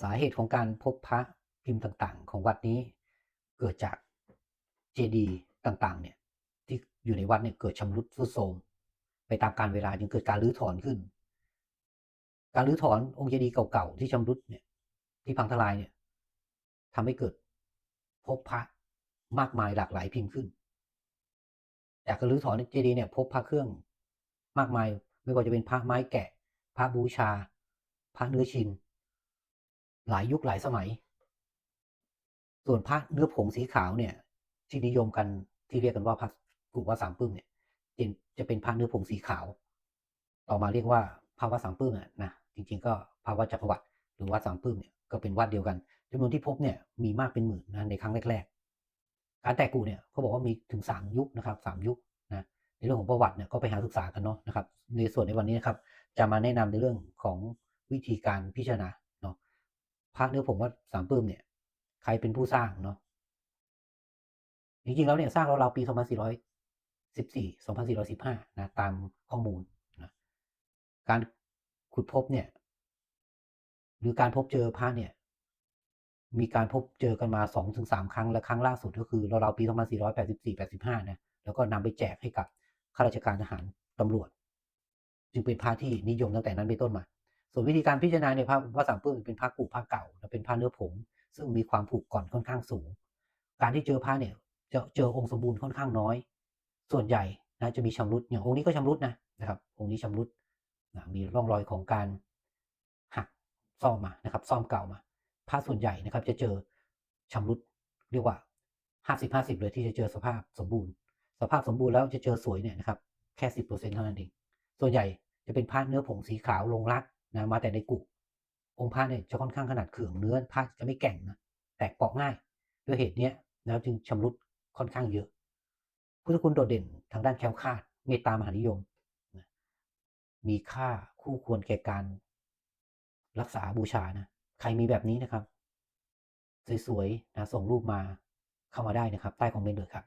สาเหตุของการพบพระพิมพ์ต่างๆ ของวัดนี้ เกิดจากเจดีย์ต่างๆ เนี่ย ที่อยู่ในวัดเนี่ยเกิดชำรุดทรุดโทรมไปตามกาลเวลาจึงเกิดการรื้อถอนขึ้น การรื้อถอนองค์เจดีย์เก่าๆที่ชำรุดเนี่ย ที่พังทลายเนี่ยทำให้เกิดพบพระมากมายหลากหลายพิมพ์ขึ้น จากการรื้อถอนเจดีย์เนี่ย พบพระเครื่องมากมายไม่ว่าจะเป็นพระไม้แกะ พระบูชา พระเนื้อชิน หลายยุคหลายสมัย ส่วนพระเนื้อผงสีขาวเนี่ย ที่นิยมกันที่เรียกกันว่าพระกุวัดสามปึ้งเนี่ยจะจะเป็นพระเนื้อผงสีขาว ต่อมาเรียกว่าพระวัดสามปึ้งอะนะจริงๆ ก็พระวัดจักรวรรดิหรือวัดสามปึ้งเนี่ยก็เป็นวัดเดียวกันจำนวนที่พบเนี่ยมีมากเป็นหมื่นนะในครั้งแรกๆ การแตกกูเนี่ยเขาบอกว่ามีถึงสามยุคนะครับสามยุคนะในเรื่องของประวัติเนี่ยก็ไปหาศึกษากันเนาะนะครับในส่วนในวันนี้นะครับจะมาแนะนำในเรื่องของวิธีการพิจารณา พระเนื้อผงวัดสามปึ้งเนี่ย ใครเป็นผู้สร้างเนาะจริงๆแล้วเนี่ยสร้างเราวๆปี 2414 2415 นะตามข้อมูลนะการขุดพบเนี่ย หรือการพบเจอพระเนี่ย มีการพบเจอกันมา 2-3 ครั้ง และครั้งล่าสุดก็คือเราวๆปี 2484-85 นะแล้วก็นำไปแจกให้กับข้าราชการทหารตำรวจ จึงเป็นพระที่นิยมตั้งแต่นั้นเป็นต้นมา ส่วนวิธีการพิจารณาในพระวัดสามปึ้งเป็นพระกุพระเก่าและเป็นพระเนื้อผง ซึ่งมีความผุก่อนค่อนข้างสูง การที่เจอพระเนี่ยจะเจอองค์สมบูรณ์ค่อนข้างน้อย ส่วนใหญ่นะจะมีชำรุดอย่างองค์นี้ก็ชำรุดนะนะครับ องค์นี้ชำรุดนะมีร่องรอยของการหักซ่อมมานะครับ ซ่อมเก่ามาพระส่วนใหญ่นะครับ จะเจอชำรุดเรียกว่าห้าสิบห้าสิบเลยที่จะเจอสภาพสมบูรณ์ สภาพสมบูรณ์แล้วจะเจอสวยเนี่ยนะครับ แค่สิบเปอร์เซ็นเท่านั้นเองส่วนใหญ่จะเป็นพระเนื้อผงสีขาวลงรัก นะมาแต่ในกุองค์พระเนี่ยจะค่อนข้างขนาดเขื่องเนื้อพระจะไม่แก่งนะแตกเปาะง่าย ด้วยเหตุเนี้ยแล้วจึงชำรุดค่อนข้างเยอะ พุทธคุณโดดเด่นทางด้านแคล้วคลาดเมตตามหานิยมนะมีค่าคู่ควรแก่การรักษาบูชานะใครมีแบบนี้นะครับ สวยๆนะส่งรูปมาเข้ามาได้นะครับ ใต้คอมเมนต์เลยครับ